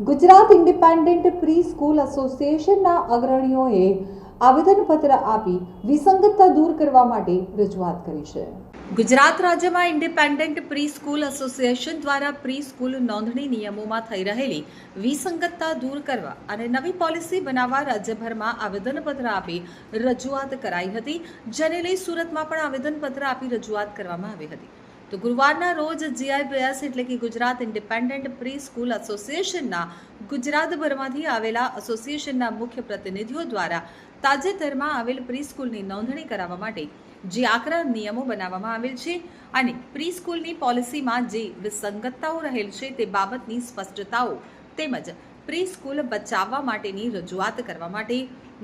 Gujarat independent pre school એસોસિએશનના અગ્રણીઓએ આવેદનપત્ર આપી વિસંગતતા દૂર કરવા માટે રજૂઆત કરી છે. ગુજરાત રાજ્યમાં ઇન્ડિપેન્ડન્ટ પ્રી સ્કૂલ એસોસિએશન દ્વારા પ્રી સ્કૂલ નોંધણી નિયમોમાં થઈ રહેલી વિસંગતતા દૂર કરવા અને નવી પોલિસી બનાવવા રાજ્યભરમાં આવેદનપત્ર આપી રજૂઆત કરાઈ હતી, જેને લઈ સુરતમાં પણ આવેદનપત્ર આપી રજૂઆત કરવામાં આવી હતી. તો ગુરુવારના રોજ જીઆઈ પ્રયાસ એટલે કે ગુજરાત ઇન્ડિપેન્ડન્ટ પ્રી સ્કૂલ એસોસિએશનના ગુજરાતભરમાંથી આવેલા એસોસિએશનના મુખ્ય પ્રતિનિધિઓ દ્વારા તાજેતરમાં આવેલ પ્રી સ્કૂલની નોંધણી કરાવવા માટે જે આકરા નિયમો બનાવવામાં આવેલ છે અને પ્રી સ્કૂલની પોલિસીમાં જે વિસંગતતાઓ રહેલ છે તે બાબતની સ્પષ્ટતાઓ તેમજ પ્રી સ્કૂલ બચાવવા માટેની રજૂઆત કરવા માટે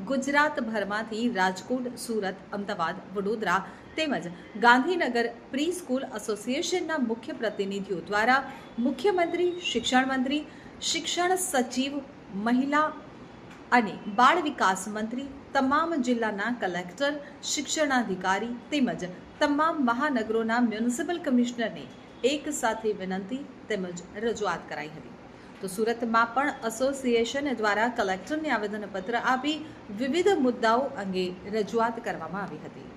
ગુજરાતભરમાંથી રાજકોટ, સુરત, અમદાવાદ, વડોદરા તેમજ ગાંધીનગર પ્રી સ્કૂલ એસોસિએશનના મુખ્ય પ્રતિનિધિઓ દ્વારા મુખ્યમંત્રી શિક્ષણ મંત્રી શિક્ષણ સચિવ, મહિલા અને બાળ વિકાસ મંત્રી, તમામ જિલ્લાના કલેક્ટર, શિક્ષણાધિકારી તેમજ તમામ મહાનગરોના મ્યુનિસિપલ કમિશનરને એક સાથે વિનંતી તેમજ રજૂઆત કરાઈ હતી. તો સુરતમાં પણ એસોસિએશન દ્વારા કલેક્ટરને આવેદનપત્ર આપી વિવિધ મુદ્દાઓ અંગે રજૂઆત કરવામાં આવી હતી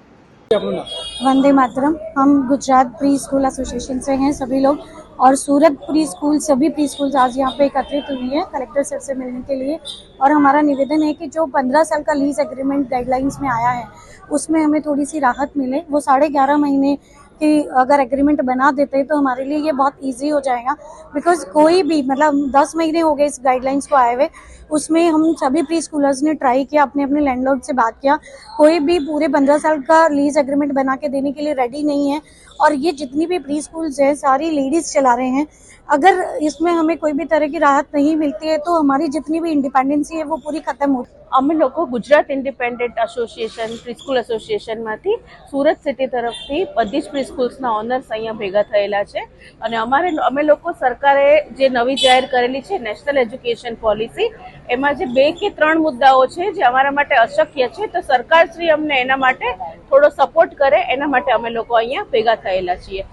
वंदे मातरम हम गुजरात प्री स्कूल एसोसिएशन से हैं सभी लोग और सूरत प्री स्कूल सभी प्री स्कूल आज यहाँ पे एकत्रित हुई हैं कलेक्टर सर से मिलने के लिए और हमारा निवेदन है कि जो पंद्रह साल का लीज एग्रीमेंट गाइडलाइंस में आया है उसमें हमें थोड़ी सी राहत मिले वो साढ़े ग्यारह महीने की अगर एग्रीमेंट बना देते हैं तो हमारे लिए ये बहुत इजी हो जाएगा बिकॉज कोई भी मतलब दस महीने हो गए इस गाइडलाइंस को आए हुए उसमें हम सभी प्री स्कूलर्स ने ट्राई किया अपने अपने लैंडलॉर्ड से बात किया कोई भी पूरे पंद्रह साल का लीज एग्रीमेंट बना के देने के लिए रेडी नहीं है और ये जितनी भी प्री स्कूल्स है सारी लेडीज चला रहे हैं अगर इसमें हमें कोई भी तरह की राहत नहीं मिलती है तो हमारी जितनी भी इंडिपेंडेंसी है वो पूरी खत्म हो અમે લોકો Gujarat independent association preschool એસોસિએશનમાંથી Surat city તરફથી બધી જ પ્રીસ્કૂલ્સના ઓનર્સ અહીંયા ભેગા થયેલા છે. અને અમારે અમે લોકો સરકારે જે નવી જાહેર કરેલી છે નેશનલ એજ્યુકેશન પોલિસી એમાં જે બે કે ત્રણ મુદ્દાઓ છે જે અમારા માટે અશક્ય છે તો સરકારશ્રી અમને એના માટે થોડો સપોર્ટ કરે એના માટે અમે લોકો અહીંયા ભેગા થયેલા છીએ.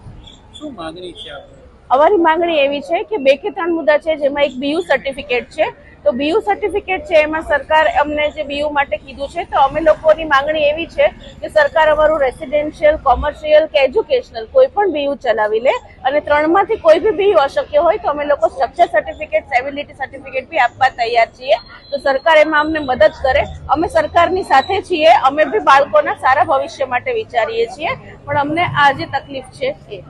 શું માંગણી છે અમારી માંગણી એવી છે કે બે કે ત્રણ મુદ્દા છે જેમાં એક બીયુ સર્ટિફિકેટ છે તો બીયુ સર્ટિફિકેટ છે, એમાં સરકાર અમને જે બીયુ માટે કીધું છે, તો અમે લોકોની માંગણી એવી છે કે સરકાર અમારું રેસિડેન્શિયલ કોમર્શિયલ કે એજ્યુકેશનલ કોઈ પણ બીયુ ચલાવી લે અને ત્રણમાંથી કોઈ બી બીયુ અશક્ય હોય તો અમે લોકો સ્ટ્રક્ચર સર્ટિફિકેટ સેવિલિટી સર્ટિફિકેટ બી આપવા તૈયાર છીએ. તો સરકાર એમાં અમને મદદ કરે. અમે સરકારની સાથે છીએ, અમે બી બાળકોના સારા ભવિષ્ય માટે વિચારીએ છીએ. પણ અમને આ જે તકલીફ છે, એ